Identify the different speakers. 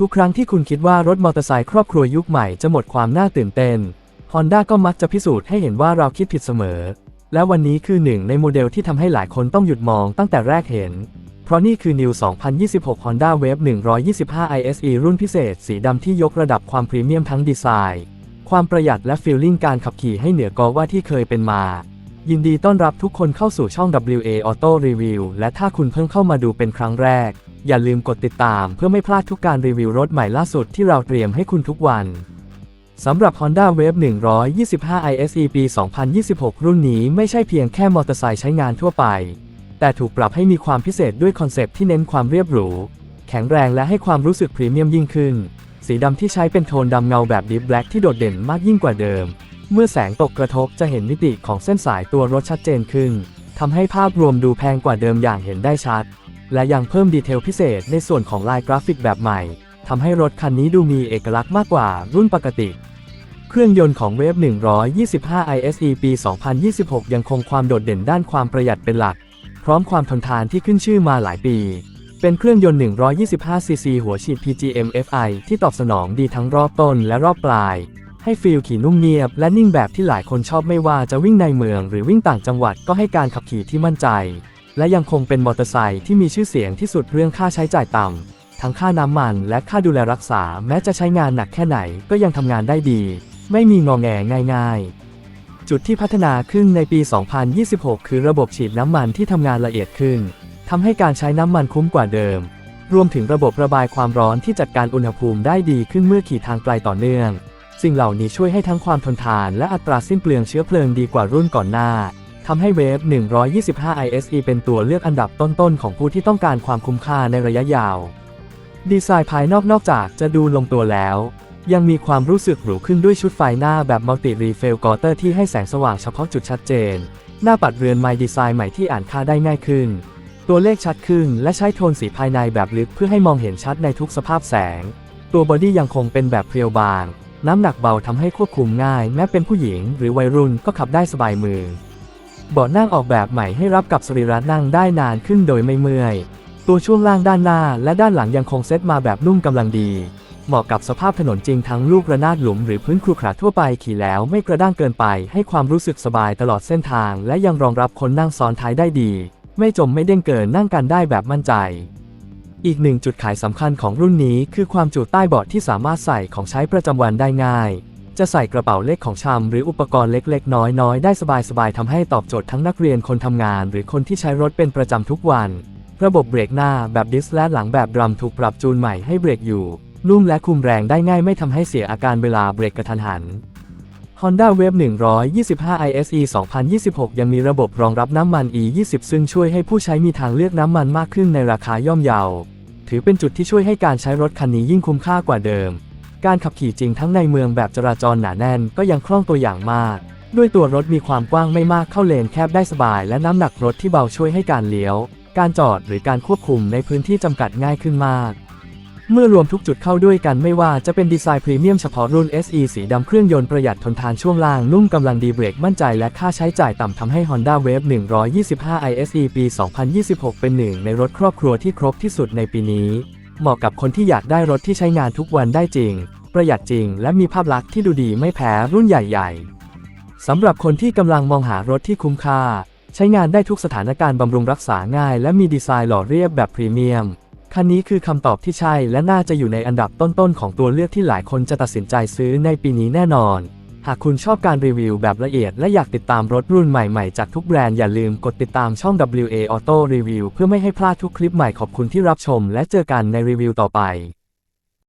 Speaker 1: ทุกครั้งที่คุณคิดว่ารถมอเตอร์ไซค์ครอบครัวยุคใหม่จะหมดความน่าตื่นเต้น Honda ก็มักจะพิสูจน์ให้เห็นว่าเราคิดผิดเสมอ และวันนี้คือหนึ่งในโมเดลที่ทำให้หลายคนต้องหยุดมองตั้งแต่แรกเห็น เพราะนี่คือ New 2026 Honda Wave 125 ISE รุ่นพิเศษ สีดำที่ยกระดับความพรีเมียมทั้งดีไซน์ ความประหยัดและฟีลลิ่งการขับขี่ให้เหนือกว่าที่เคยเป็นมายินดีต้อนรับทุกคนเข้าสู่ช่อง WA Auto Review และถ้าคุณเพิ่งเข้ามาดูเป็นครั้งแรก อย่าลืมกดติดตามเพื่อไม่พลาดทุกการรีวิวรถใหม่ล่าสุดที่เราเตรียมให้คุณทุกวันสำหรับ Honda Wave 125 ISE ปี 2026 รุ่นนี้ไม่ใช่เพียงแค่มอเตอร์ไซค์ใช้งานทั่วไป แต่ถูกปรับให้มีความพิเศษด้วยคอนเซปต์ที่เน้นความเรียบหรู แข็งแรงและให้ความรู้สึกพรีเมียมยิ่งขึ้น สีดำที่ใช้เป็นโทนดำเงาแบบ Deep Black ที่โดดเด่นมากยิ่งกว่าเดิม เมื่อแสงตกกระทบจะเห็นมิติของเส้นสายตัวรถชัดเจนขึ้นทำให้ภาพรวมดูแพงกว่าเดิมอย่างเห็นได้ชัด และยังเพิ่มดีเทลพิเศษในส่วนของลายกราฟิกแบบใหม่ทำให้รถคันนี้ดูมีเอกลักษณ์มากกว่ารุ่นปกติ เครื่องยนต์ของเวฟ125 ISE ปี 2026 ยังคงความโดดเด่นด้านความประหยัดเป็นหลัก พร้อมความทนทานที่ขึ้นชื่อมาหลายปี เป็นเครื่องยนต์ 125cc หัวฉีด PGM FI ที่ตอบสนองดีทั้งรอบต้นและรอบปลาย ให้ฟีลขี่นุ่มเงียบและนิ่งแบบที่หลายคนชอบไม่ว่าจะวิ่งในเมืองหรือวิ่งต่างจังหวัดก็ให้การขับขี่ที่มั่นใจ และยังคงเป็นมอเตอร์ไซค์ที่มีชื่อเสียงที่สุดเรื่องค่าใช้จ่ายต่ำ ทั้งค่าน้ำมันและค่าดูแลรักษาแม้จะใช้งานหนักแค่ไหนก็ยังทำงานได้ดี ไม่มีงอแงง่ายๆ จุดที่พัฒนาขึ้นในปี 2026 คือระบบฉีดน้ำมันที่ทำงานละเอียดขึ้นทำให้การใช้น้ำมันคุ้มกว่าเดิม รวมถึงระบบระบายความร้อนที่จัดการอุณหภูมิได้ดีขึ้นเมื่อขี่ทางไกลต่อเนื่องสิ่งเหล่านี้ช่วยให้ทั้งความทนทานและอัตราสิ้นเปลืองเชื้อเพลิงดีกว่ารุ่นก่อนหน้า ทำให้เวฟ 125 ISE เป็นตัวเลือกอันดับต้นๆ ของผู้ที่ต้องการความคุ้มค่าในระยะยาว ดีไซน์ภายนอกนอกจากจะดูลงตัวแล้ว ยังมีความรู้สึกหรูขึ้นด้วยชุดไฟหน้าแบบมัลติรีเฟลกอเตอร์ที่ให้แสงสว่างเฉพาะจุดชัดเจน หน้าปัดเรือนไมดีไซน์ใหม่ที่อ่านค่าได้ง่ายขึ้น ตัวเลขชัดขึ้นและใช้โทนสีภายในแบบลึกเพื่อให้มองเห็นชัดในทุกสภาพแสง ตัวบอดี้ยังคงเป็นแบบเพรียวบาง น้ำหนักเบาทำให้ควบคุมง่าย แม้เป็นผู้หญิงหรือวัยรุ่นก็ขับได้สบายมือ เบาะนั่งออกแบบใหม่ให้รับกับสรีระนั่งได้นานขึ้นโดยไม่เมื่อย ตัวช่วงล่างด้านหน้าและด้านหลังยังคงเซตมาแบบนุ่มกำลังดี เหมาะกับสภาพถนนจริงทั้งลูกระนาดหลุมหรือพื้นครุขระทั่วไปขี่แล้วไม่กระด้างเกินไปให้ความรู้สึกสบายตลอดเส้นทาง และยังรองรับคนนั่งซ้อนท้ายได้ดี ไม่จมไม่เด้งเกินนั่งกันได้แบบมั่นใจ อีกหนึ่งจุดขายสำคัญของรุ่นนี้คือความจุใต้เบาะที่สามารถใส่ของใช้ประจำวันได้ง่าย จะใส่กระเป๋าเล็กของชำหรืออุปกรณ์เล็กๆ น้อยๆ ได้สบายๆทำให้ตอบโจทย์ทั้งนักเรียนคนทำงาน หรือคนที่ใช้รถเป็นประจำทุกวัน ระบบเบรกหน้าแบบดิสและหลังแบบดรัมถูกปรับจูนใหม่ให้เบรกอยู่นุ่มและคุมแรงได้ง่ายไม่ทำให้เสียอาการเวลาเบรกกระทันหัน Honda Wave 125 ISE 2026 ยังมีระบบรองรับน้ำมัน E20 ซึ่งช่วยให้ผู้ใช้มีทางเลือกน้ำมันมากขึ้นในราคาย่อมเยา ถือเป็นจุดที่ช่วยให้การใช้รถคันนี้ยิ่งคุ้มค่ากว่าเดิม การขับขี่จริงทั้งในเมืองแบบจราจรหนาแน่นก็ยังคล่องตัวอย่างมาก ด้วยตัวรถมีความกว้างไม่มากเข้าเลนแคบได้สบาย และน้ำหนักรถที่เบาช่วยให้การเลี้ยว การจอดหรือการควบคุมในพื้นที่จำกัดง่ายขึ้นมาก เมื่อรวมทุกจุดเข้าด้วยกันไม่ว่าจะเป็นดีไซน์พรีเมียมเฉพาะรุ่น SE สีดำเครื่องยนต์ประหยัดทนทานช่วงล่างนุ่มกำลังดีเบรกมั่นใจและค่าใช้จ่ายต่ำทำให้ Honda Wave 125 ISE ปี 2026 เป็นหนึ่งในรถครอบครัวที่ครบที่สุดในปีนี้ เหมาะกับคนที่อยากได้รถที่ใช้งานทุกวันได้จริง ประหยัดจริง และมีภาพลักษณ์ที่ดูดีไม่แพ้รุ่นใหญ่ๆสำหรับคนที่กำลังมองหารถที่คุ้มค่า ใช้งานได้ทุกสถานการณ์บำรุงรักษาง่าย และมีดีไซน์หล่อเรียบแบบพรีเมียมคันนี้คือคำตอบที่ใช่และน่าจะอยู่ในอันดับต้นๆของตัวเลือกที่หลายคนจะตัดสินใจซื้อในปีนี้แน่นอน หากคุณชอบการรีวิวแบบละเอียดและอยากติดตามรถรุ่นใหม่ๆ จากทุกแบรนด์อย่าลืมกดติดตามช่อง WA Auto Review เพื่อไม่ให้พลาดทุกคลิปใหม่ขอบคุณที่รับชม และเจอกันในรีวิวต่อไป